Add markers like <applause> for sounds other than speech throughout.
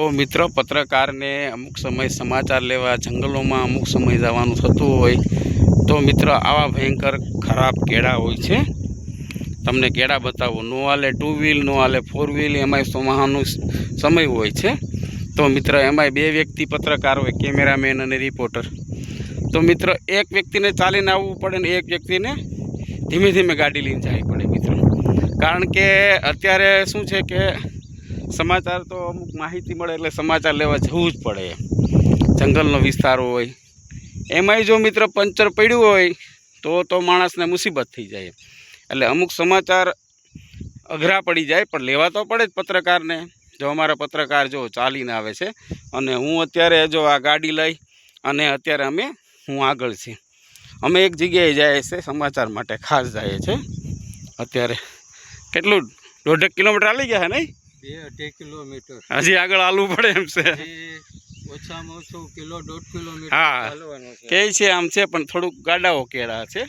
તો મિત્ર, પત્રકારને અમુક સમય સમાચાર લેવા જંગલોમાં અમુક સમય જવાનું થતું હોય, તો મિત્ર, આવા ભયંકર ખરાબ કેળા હોય છે. તમને કેળા બતાવો. નો હાલે ટુ વ્હીલ નો હાલે ફોર વ્હીલ એમાંય સોમાહાનું સમય હોય છે. તો મિત્ર, એમાંય બે વ્યક્તિ પત્રકાર હોય, કેમેરામેન અને રિપોર્ટર તો મિત્ર, એક વ્યક્તિને ચાલીને આવવું પડે ને એક વ્યક્તિને ધીમે ધીમે ગાડી લઈને જવી પડે મિત્ર. કારણ કે અત્યારે શું છે કે સમાચાર તો અમુક માહિતી મળે એટલે સમાચાર લેવા જવું જ પડે. જંગલનો વિસ્તાર હોય, એમાંય જો મિત્ર પંચર પડ્યું હોય, તો તો માણસને મુસીબત થઈ જાય. એટલે અમુક સમાચાર અઘરા પડી જાય, પણ લેવા તો પડે જ પત્રકારને. જો અમારા પત્રકાર જો ચાલીને આવે છે, અને હું અત્યારે જો આ ગાડી લઈ, અને અત્યારે અમે, હું આગળ છે. અમે એક જગ્યાએ જઈએ છીએ સમાચાર માટે ખાસ જાય છે. અત્યારે કેટલું, દોઢેક કિલોમીટર હાલી ગયા હે નહીં? બે અઢી કિલોમીટર. હજી આગળ હાલવું પડે એમ છે. ઓછામાં ઓછું કિલો દોઢ કિલોમીટર હા. ચાલવાનું છે. કે છે આમ છે પણ થોડુંક ગાડાઓ કેળા છે.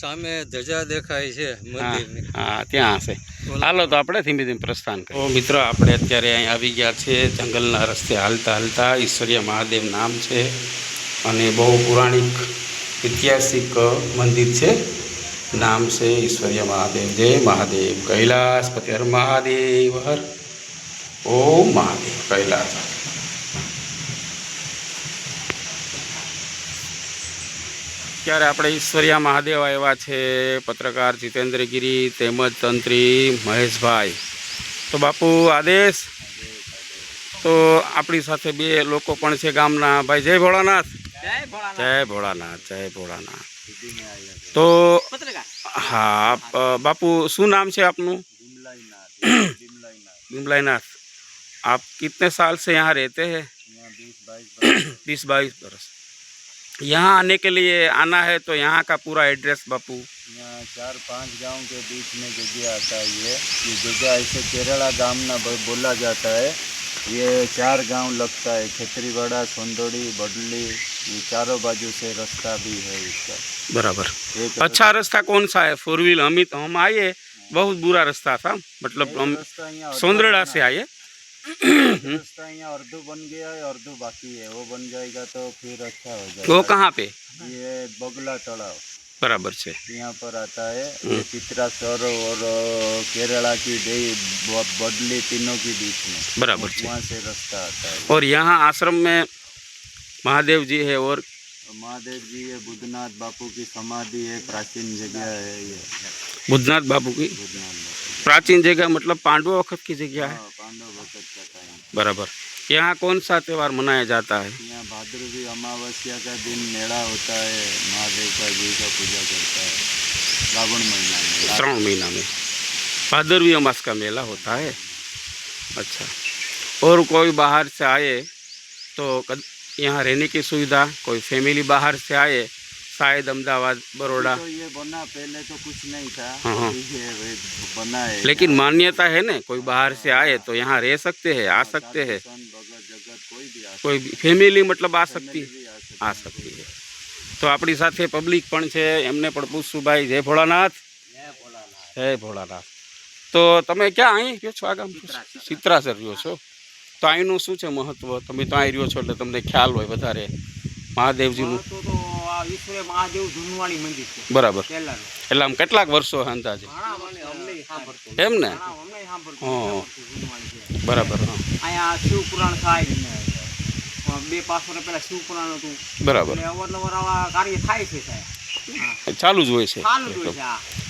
સામે ધજા દેખાય છે હા મંદિરની. હા ત્યાં હશે હાલો તો આપણે ધીમે ધીમે પ્રસ્થાન કરીએ. તો મિત્રો આપણે અત્યારે અહીં આવી ગયા છે જંગલના રસ્તે હાલતા હાલતા. ઈશ્વરીય મહાદેવ નામ છે અને બહુ પુરાણિક ઐતિહાસિક મંદિર છે. નામ છે ઈશ્વરીય મહાદેવ. જય મહાદેવ. કૈલાસપતિ હર મહાદેવ. હર ઓમ મહાદેવ કૈલાસ અત્યારે આપણે ઈશ્વરિયા મહાદેવ આવ્યા છે પત્રકાર જીતેન્દ્ર ગીરી તેમજ તંત્રી મહેશભાઈ. તો બાપુ આદેશ? તો આપણી સાથે બે લોકો પણ છે ગામના. ભાઈ જય ભોળાનાથ. જય ભોળાનાથ. જય ભોળાનાથ તો હા બાપુ શું નામ છે આપનું? બિમલાઈનાથ બિમલાઈનાથ आप कितने साल से यहाँ रहते हैं? <clears throat> बीस बाईस बरस। यहाँ आने के लिए आना है तो यहाँ का पूरा एड्रेस बापू? यहाँ चार पाँच गाँव के बीच में जगह आता है ये। ये जगह ऐसे केरला गाँव ना बोला जाता है। ये चार गाँव लगता है। खेतरीवाड़ा सोंदोड़ी बडली ये चारों बाजू से रास्ता भी है इसका। बराबर। एक अच्छा रास्ता कौन सा है? Four wheel? हम ही हम आए बहुत बुरा रास्ता था। मतलब हम सोंदरेड़ा से आए अर्धो बन गया है अर्धो बाकी है। वो बन जाएगा तो फिर अच्छा हो जाएगा। वो कहाँ पे? ये बगला तालाब बराबर से। यहाँ पर आता है। ये चित्रासर और केरला की डे ब- तीनों के बीच में। बराबर से। वहाँ से रास्ता आता है। और यहाँ आश्रम में महादेव जी है और? महादेव जी ये बुद्धनाथ बापू की समाधि है प्राचीन जगह है ये। बुद्धनाथ बापू की? बुद्धनाथ प्राचीन जगह मतलब पांडवों वक्त की जगह है। हाँ, पांडव का टाइम बराबर। यहाँ कौन सा त्यौहार मनाया जाता है? यहाँ भाद्रवी अमावस्या का दिन मेला होता है महादेव का जी का पूजा करता है श्रावण महीना में। श्रावण महीना में। भादरवी अमास का मेला होता है। अच्छा। और कोई बाहर से आए तो यहाँ रहने की सुविधा कोई फैमिली बाहर से आए शायद अहमदाबाद बड़ोड़ा तो ये बना पहले तो कुछ नहीं था हाँ, हाँ। अभी ये वे बना है लेकिन मान्यता है ना कोई बाहर से आए तो यहाँ रह सकते हैं आ सकते हैं सन, भगत जगत कोई भी आ કોઈ ફેમિલી મતલબ આ શકતી भी आ सकते આ શકતી છે તો આપણી સાથે પબ્લિક પણ છે એમને પણ પૂછશું ભાઈ જય ભોળાનાથ જય ભોળાનાથ તો તમે ક્યાં અહીં રહ્યો છો આ ગામ ચિત્રાસર રહ્યો છો તો અહીંનું શું છે મહત્વ તમે તો અહીં રહ્યો છો એટલે તમને ખ્યાલ હોય વધારે મહાદેવજીનું? તો તો આ ઈશ્વરે મહાદેવ જૂનવાણી મંદિર છે. બરાબર. એટલે આમ કેટલાક વર્ષો અંદાજે એમ ને? બરાબર બે પાંચ વર્ષ પહેલા શિવ હતું. બરાબર. અવારનવાર આવા કાર્ય થાય છે સાહેબ. ચાલુ જ હોય છે.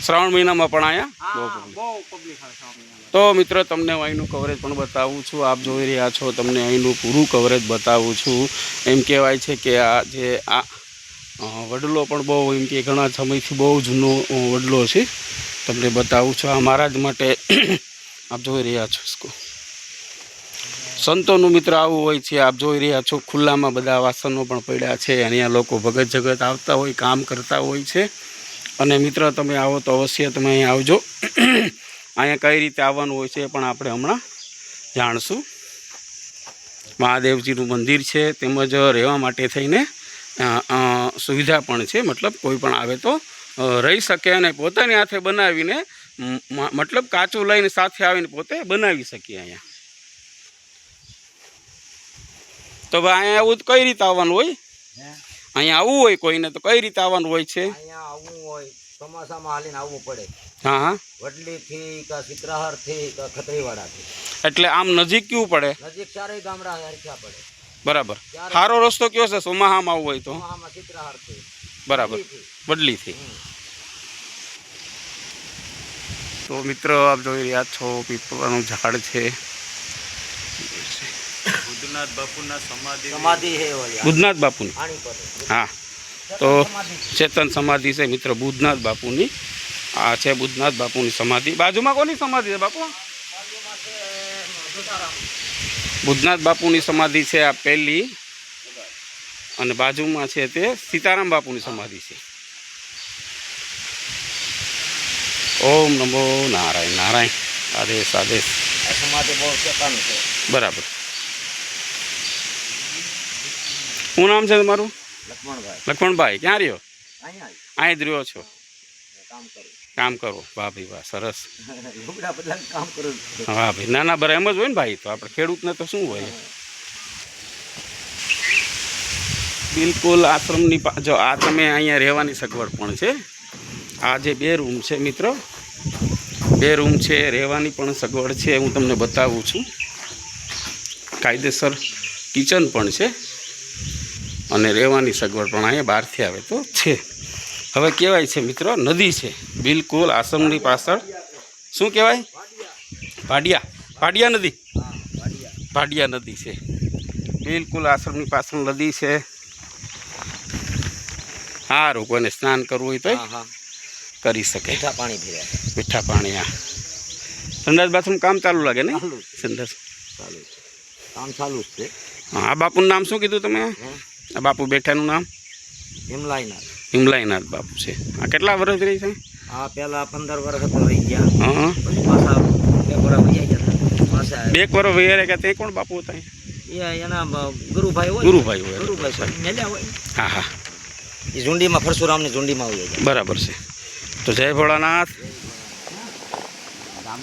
શ્રાવણ મહિનામાં પણ અહીંયા તો મિત્ર તમને હું અહીંનું કવરેજ પણ બતાવું છું. આપ જોઈ રહ્યા છો તમને અહીંનું પૂરું કવરેજ બતાવું છું. એમ કહેવાય છે કે આ જે આ વડલો પણ બહુ એમ કે ઘણા સમયથી બહુ જૂનો વડલો છે. તમને બતાવું છું આ મારા જ માટે આપ જોઈ રહ્યા છો સંતોનું મિત્ર આવું હોય છે, આપ જોઈ રહ્યા છો, ખુલ્લામાં બધા વાસણો પણ પડ્યા છે, અહીંયા લોકો ભગત જગત આવતા હોય, કામ કરતા હોય છે. અને મિત્ર, તમે આવો તો અવશ્ય તમે અહીં આવજો. અહીંયા કઈ રીતે આવવાનું હોય છે એ પણ આપણે હમણાં જાણશું. મહાદેવજીનું મંદિર છે, તેમજ રહેવા માટે થઈને સુવિધા પણ છે, મતલબ કોઈ પણ આવે તો રહી શકે અને પોતાની હાથે બનાવીને મતલબ કાચું લઈને સાથે આવીને પોતે બનાવી શકીએ અહીંયા. તો હવે અહીંયા આવું કઈ રીતે આવવાનું હોય? અહીંયા આવવું હોય કોઈને તો કઈ રીતે આવવાનું હોય છે? અહીંયા આવવું હોય ચોમાસામાં હાલીને આવવું પડે. હા હા. વડલીથી કે સિત્રાહરથી કે ખત્રીવાડાથી. એટલે આમ નજીક કેવું પડે? નજીક ચારેય ગામડા હરખ્યા પડે. બરાબર. સારો રસ્તો કયો છે? સોમાહામાં આવવું હોય તો? સિત્રાહરથી બરાબર. વડલીથી. તો મિત્રો આપ જોઈ રહ્યા છો પીપળાનું ઝાડ છે. બુદ્ધનાથ બાપુના સમાધિ સમાધિ હે ઓલી બુધનાથ બાપુની? હા. તો ચેતન સમાધિ છે મિત્ર બુધનાથ બાપુની. આ છે બુધનાથ બાપુની સમાધિ. બાજુમાં કોની સમાધિ છે બાપુ? બુધનાથ બાપુની સમાધિ છે આ પહેલી. અને બાજુમાં છે તે સીતારામ બાપુની સમાધિ છે. ઓમ નમો નારાયણ નારાયણ. આદેશ આદેશ સમાધિ બહુ ચેતાનું બરાબર. શું નામ છે તમારું? લક્ષ્મણભાઈ લક્ષ્મણભાઈ ક્યાં રહ્યો? અહીં જ. રહ્યો છો. કામ કરો. વાહ ભાઈ વાહ સરસ. <laughs> વાહ કામ કરું. હા ભાઈ ના ના બરાબર એમ જ હોય ને ભાઈ તો આપણે ખેડૂતને તો શું હોય? બિલકુલ આશ્રમની જો આ તમે અહીંયા રહેવાની સગવડ પણ છે. આ જે બે રૂમ છે મિત્રો બે રૂમ છે રહેવાની પણ સગવડ છે હું તમને બતાવું છું. કાયદેસર કિચન પણ છે. અને રહેવાની સગવડ પણ અહીંયા બહારથી આવે તો છે. હવે કહેવાય છે મિત્રો નદી છે. બિલકુલ આશ્રમની પાછળ. શું કહેવાય? પાડિયા પાડિયા નદી. પાડિયા નદી છે. બિલકુલ આશ્રમની પાછળ નદી છે. સારું કોઈને સ્નાન કરવું હોય તો હા હા. કરી શકે. મીઠા પાણી મીઠા પાણી આ સંદાસ બાથરૂમ કામ ચાલુ લાગે ને ચાલુ ચાલુ કામ ચાલુ છે. હા આ બાપુનું નામ શું કીધું તમે? હે? આ બાપુ બેઠાનું નામ? હિમલાઈનાથ. હિમલાઈનાથ બાપુ છે. આ કેટલા વર્ષ રહી છે? આ પહેલા પંદર વર્ષ હતો રહી ગયા. હા પછી પાછા બે વર્ષ વહી ગયા પાછા બે એક વર્ષ વૈયારે કે તે કોણ બાપુ હતા એના ગુરુભાઈ હોય ગુરુભાઈ હોય. ગુરુભાઈ મેલ્યા હોય. હા હા. એ ઝુંડીમાં પરશુરામની ઝુંડીમાં આવી જાય બરાબર છે. તો જય ભોળાનાથ. નામ